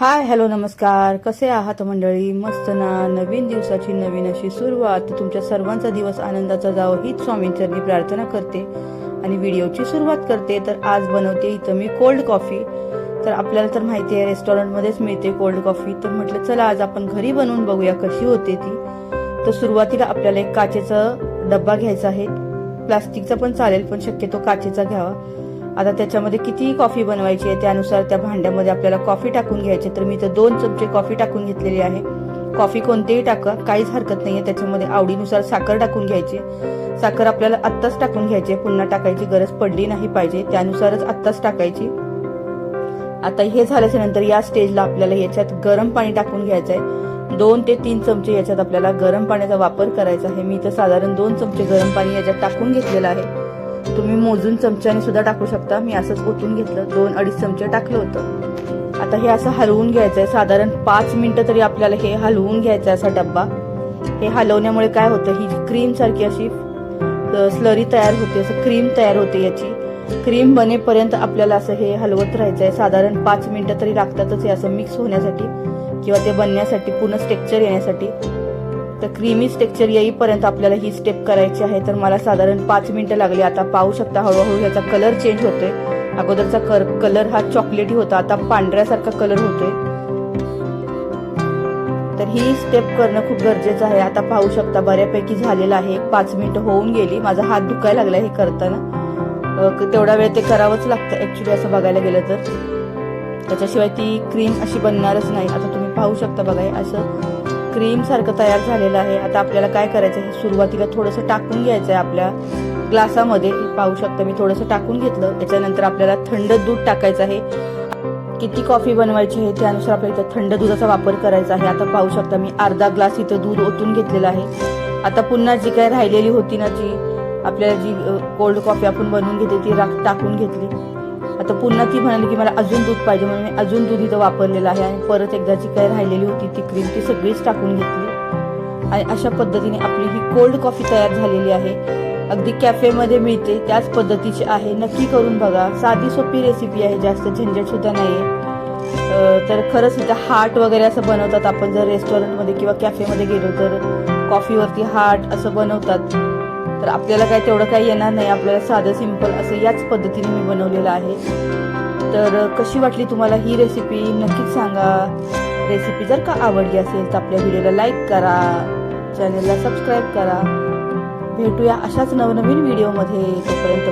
Hi hello नमस्कार. कसे आहात मंडळी? मस्त ना? नवीन दिवसाची नवीन अशी सुरुवात. तुमच्या सर्वांचा दिवस आनंदाचा जावं हीच स्वामींचरणी प्रार्थना करते आणि व्हिडिओची सुरुवात करते. तर आज बनवते इथं मी कोल्ड कॉफी. तर आपल्याला तर माहिती आहे रेस्टॉरंटमध्येच मिळते कोल्ड कॉफी. तर म्हटलं चला आज आपण घरी बनवून बघूया कशी होते ती. तर सुरुवातीला आपल्याला एक काचेचा डब्बा घ्यायचा आहे. प्लास्टिकचा पण चालेल पण शक्यतो काचेचा घ्यावा. आता त्याच्यामध्ये किती कॉफी बनवायची आहे त्यानुसार त्या भांड्यामध्ये आपल्याला कॉफी टाकून घ्यायची तर मी तर दोन चमचे कॉफी टाकून घेतलेली आहे. कॉफी कोणतेही टाका काहीच हरकत नाही आहे त्याच्यामध्ये आवडीनुसार साखर टाकून घ्यायची. साखर आपल्याला आत्ताच टाकून घ्यायची पुन्हा टाकायची गरज पडली नाही पाहिजे. त्यानुसारच आत्ताच टाकायची. आता हे झाल्याच्यानंतर या स्टेजला आपल्याला याच्यात गरम पाणी टाकून घ्यायचं आहे. दोन ते तीन चमचे याच्यात आपल्याला गरम पाण्याचा वापर करायचा आहे. मी तर साधारण दोन चमचे गरम पाणी याच्यात टाकून घेतलेलं आहे. तुम्ही मोजून चमच्याने सुद्धा टाकू शकता. मी असंच ओतून घेतलं. दोन अडीच चमचे टाकलं होतं. आता हे असं हलवून घ्यायचं आहे साधारण पाच मिनटं तरी आपल्याला हे हलवून घ्यायचं आहे असा डब्बा. हे हलवण्यामुळे काय होतं? ही क्रीमसारखी क्रीम सारखी अशी स्लरी तयार होते. असं क्रीम तयार होते याची. क्रीम बनेपर्यंत आपल्याला असं हे हलवत राहायचं आहे साधारण पाच मिनटं तरी लागतातच हे असं मिक्स होण्यासाठी किंवा ते बनण्यासाठी पूर्ण स्ट्रेक्चर येण्यासाठी. तर क्रीमी स्ट्रेक्चर येईपर्यंत आपल्याला ही स्टेप करायची आहे. तर मला साधारण पाच मिनिटं लागली. आता पाहू शकता हळूहळू ह्याचा कलर चेंज होतोय. अगोदरचा कर कलर हा चॉकलेटी होता. आता पांढऱ्यासारखा कलर होतोय. तर ही स्टेप करणं खूप गरजेचं आहे. आता पाहू शकता बऱ्यापैकी झालेलं आहे. पाच मिनिटं होऊन गेली. माझा हात दुखायला लागला हे करताना. तेवढा वेळ ते करावंच लागतं ऍक्च्युली असं बघायला गेलं तर. त्याच्याशिवाय ती क्रीम अशी बनणारच नाही. आता तुम्ही पाहू शकता बघा हे असं क्रीम सारखं तयार झालेलं आहे. आता आपल्याला काय करायचं आहे? सुरुवातीला थोडंसं टाकून घ्यायचं आहे आपल्या ग्लासामध्ये. पाहू शकता मी थोडंसं टाकून घेतलं. त्याच्यानंतर आपल्याला थंड दूध टाकायचं आहे. किती कॉफी बनवायची आहे त्यानुसार आपल्याला इथं थंड दुधाचा वापर करायचा आहे. आता पाहू शकता मी अर्धा ग्लास इथं दूध ओतून घेतलेलं आहे. आता पुन्हा जी काय राहिलेली होती ना जी आपल्याला जी कोल्ड कॉफी आपण बनवून घेतली ती टाकून घेतली. आता पुन्हा ती म्हणाली की मला अजून दूध पाहिजे म्हणून मी अजून दूध इथं वापरलेलं आहे आणि परत एकदा जी काही राहिलेली होती ती क्रीम ती सगळीच टाकून घेतली. आणि अशा पद्धतीने आपली ही कोल्ड कॉफी तयार झालेली आहे. अगदी कॅफेमध्ये मिळते त्याच पद्धतीची आहे. नक्की करून बघा. साधी सोपी रेसिपी आहे जास्त झंझट सुद्धा नाहीये. तर खरंच इथं हार्ट वगैरे असं बनवतात. आपण जर रेस्टॉरंटमध्ये किंवा कॅफेमध्ये गेलो तर कॉफीवरती हार्ट असं बनवतात. तर आपल्याला काय तेवढं काही येणार नाही. आपल्याला साधं सिंपल असं याच पद्धतीने मी बनवलेलं आहे. तर कशी वाटली तुम्हाला ही रेसिपी नक्कीच सांगा. रेसिपी जर का आवडली असेल तर आपल्या व्हिडिओला लाईक करा. चॅनलला सबस्क्राईब करा. भेटूया अशाच नवनवीन व्हिडिओमध्ये तोपर्यंत